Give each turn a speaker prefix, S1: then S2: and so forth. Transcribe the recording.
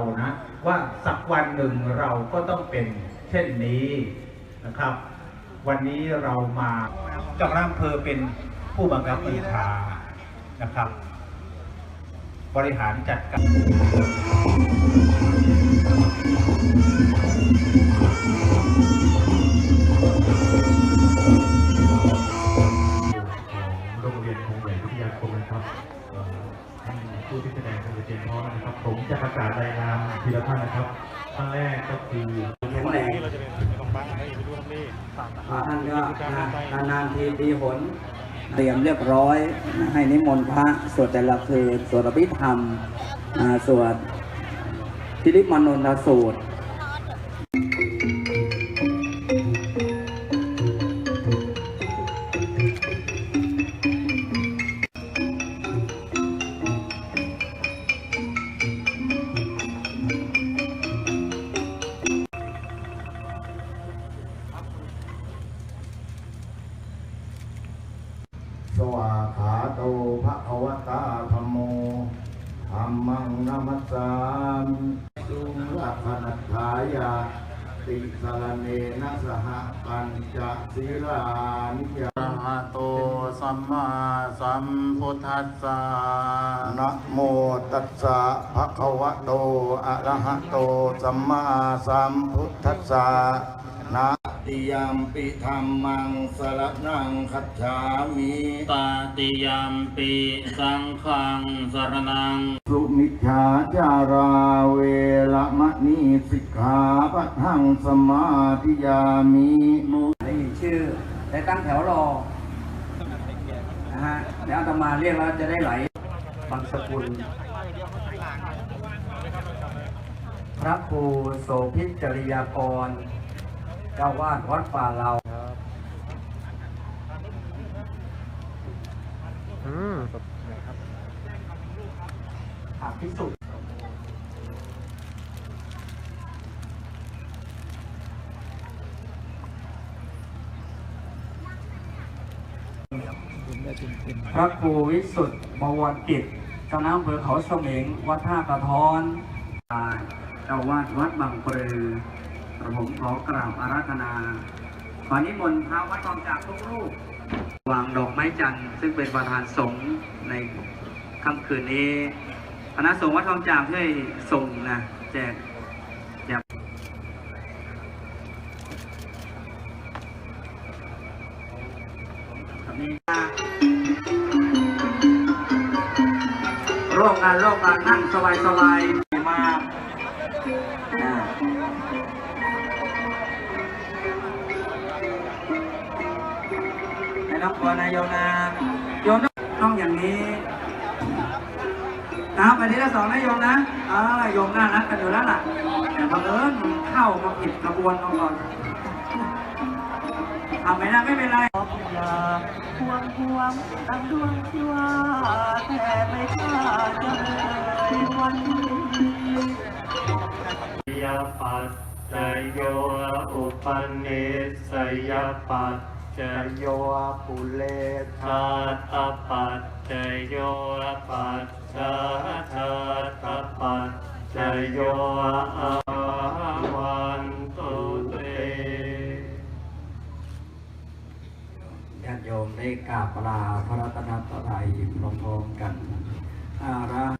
S1: เรานะว่าสักวันหนึ่งเราก็ต้องเป็นเช่นนี้นะครับ วันนี้เรามาเจากอำเพอเป็นผู้บังคับบัญชานะครับ บริหารจัดการ
S2: นะครับผมจะประกาศรายงานทีละท่านนะครับท่านแรกก็คือ
S3: แข็งแรงท่านก็นานทีปีหนเตรียมเรียบร้อย ให้นิมนต์พระสวดแต่ละคืนสวดอภิธรรมสวดทิริมานนทสูตร
S4: สวาขาโตภะคะวตาธรรมโมธรรมังนัมสสามิสุรักขณัฏฐายาติสรเนนะสหปัญจศีลานิยาหะโตสัมมาสัมพุทธัสสะนะโมตัสสะภะคะวะโตอะระหะโตสัมมาสัมพุทธัสสะนะ ติยามปิธรรมังสรนังคัจฉามิ
S5: ตาติยมปีสังฆังสรนัง
S4: สุมิจฉาจาราเวละมะนีสิกขาปะทังสมาธิยามิ
S3: ได้ยินชื่อ ได้ตั้งแถวรอนะฮะเดี๋ยวอาตมาเรียกแล้วจะได้ไหลบางสกุลพระครูโสพิจริยากร เจ้าวาดวัดป่าเราอาพิสุทธิ์พระครูวิสุทธิ์บวรกิจเจ้าน้ำอำเภอเขาสมิง วัดท่ากระท้อนเจ้าวาดวัดบางปรือ กระผมขอกราบอาราธนาขอนิมนต์พระวัดทองจากทุกรูปวางดอกไม้จันทร์ซึ่งเป็นประธานสงฆ์ในค่ำคืนนี้คณะสงฆ์วัดทองจากช่วยส่งนะแจกแจกครับนี่ร่วมงานร่วมงานนั่งสบายสบายมา น้องตัวนายโยนาโยมต้องอย่างนี้นะวันนี้ละสองนะโยมนะเออโยมน่ารักกันอยู่แล้วล่ะ แต่บังเอิญมันเข้ามาผิดกระบวนมาก่อนทำไม่ได้ไม่เป็นไร
S6: ห่วงห่วงตั้งดวงที่ว่าแต่ไม่กล้าจะเลยวันนี้
S2: ยาปัจจโยอุปนเนสยปัจ จโยปุเลชาตปัจจโยปัจจชาตปัจจโยอาวันตุเต
S3: ญาติโยมได้กราบลาพระรัตนตรัยพร้อมๆกันอาระ